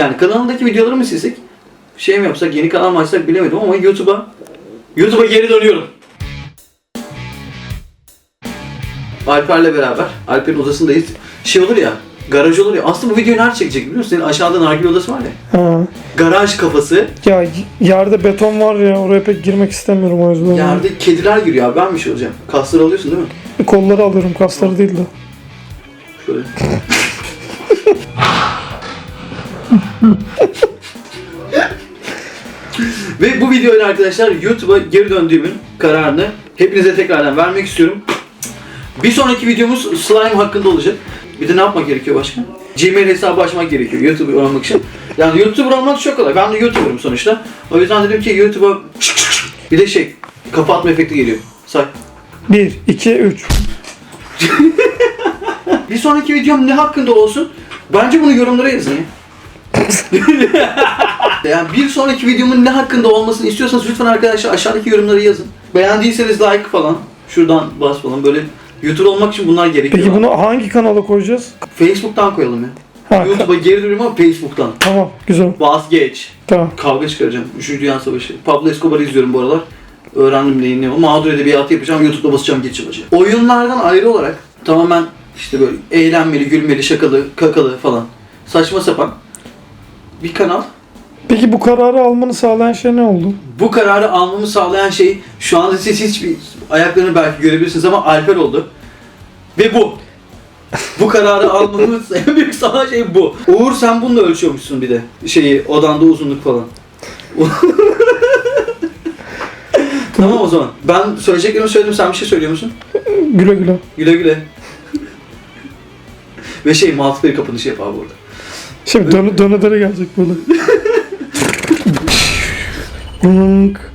yani kanalındaki videoları mı silsek? Şey mi yapsak, yeni kanal mı açsak bilemedim ama YouTube'a YouTube'a geri dönüyorum. Alper'le beraber, Alper'in odasındayız. Şey olur ya, garaj olur ya. Aslında bu videoyu nerede çekecek biliyor musun? Senin aşağıda nargile odası var ya. Ha. Garaj kafası. Ya yerde beton var ya oraya pek girmek istemiyorum o yüzden. Yerde kediler giriyor abi. Ben bir şey olacağım. Kasları alıyorsun değil mi? Kolları alıyorum kasları değil de. Şöyle. Ve bu videoyla arkadaşlar YouTube'a geri döndüğümün kararını hepinize tekrardan vermek istiyorum. Bir sonraki videomuz slime hakkında olacak. Bir de ne yapmak gerekiyor başka? Gmail hesabı açmak gerekiyor YouTuber olmak için. Yani YouTuber olmak çok kolay. Ben de YouTuber'ım sonuçta. O yüzden dedim ki YouTube'a bir de şey kapatma efekti geliyor. Say. 1, 2, 3. Bir sonraki videom ne hakkında olsun? Bence bunu yorumlara yazın ya. yani bir sonraki videomun ne hakkında olmasını istiyorsanız lütfen arkadaşlar aşağıdaki yorumlara yazın. Beğendiyseniz like falan, şuradan bas falan böyle YouTube olmak için bunlar gerekiyor. Peki bunu hangi kanala koyacağız? Facebook'tan koyalım ya. Ha, YouTube'a geri dönüyorum ama Facebook'tan. tamam güzel. Vazgeç. Tamam. Kavga çıkaracağım. Üçüncü Dünya Savaşı. Pablo Escobar'ı izliyorum bu aralar. Öğrendim neyin ne. Mağdur edebiyatı yapacağım. YouTube'da basacağım geçeceğim acı. Oyunlardan ayrı olarak tamamen işte böyle eğlenmeli, gülmeli, şakalı, kakalı falan. Saçma sapan bir kanal. Peki bu kararı almanı sağlayan şey ne oldu? Bu kararı almamı sağlayan şey şu anda siz hiçbir ayaklarını belki görebilirsiniz ama Alper oldu. Ve bu. Bu kararı almamı en büyük sağlayan şey bu. Uğur sen bununla ölçüyormuşsun bir de. Şeyi odanda uzunluk falan. tamam o zaman. Ben söyleyeceklerimi söyledim. Sen bir şey söylüyor musun? Güle güle. Güle güle. Ve şey multiplayer kapanışı yap abi orada. Şimdi dönü dönedere gelecek böyle. Gunk.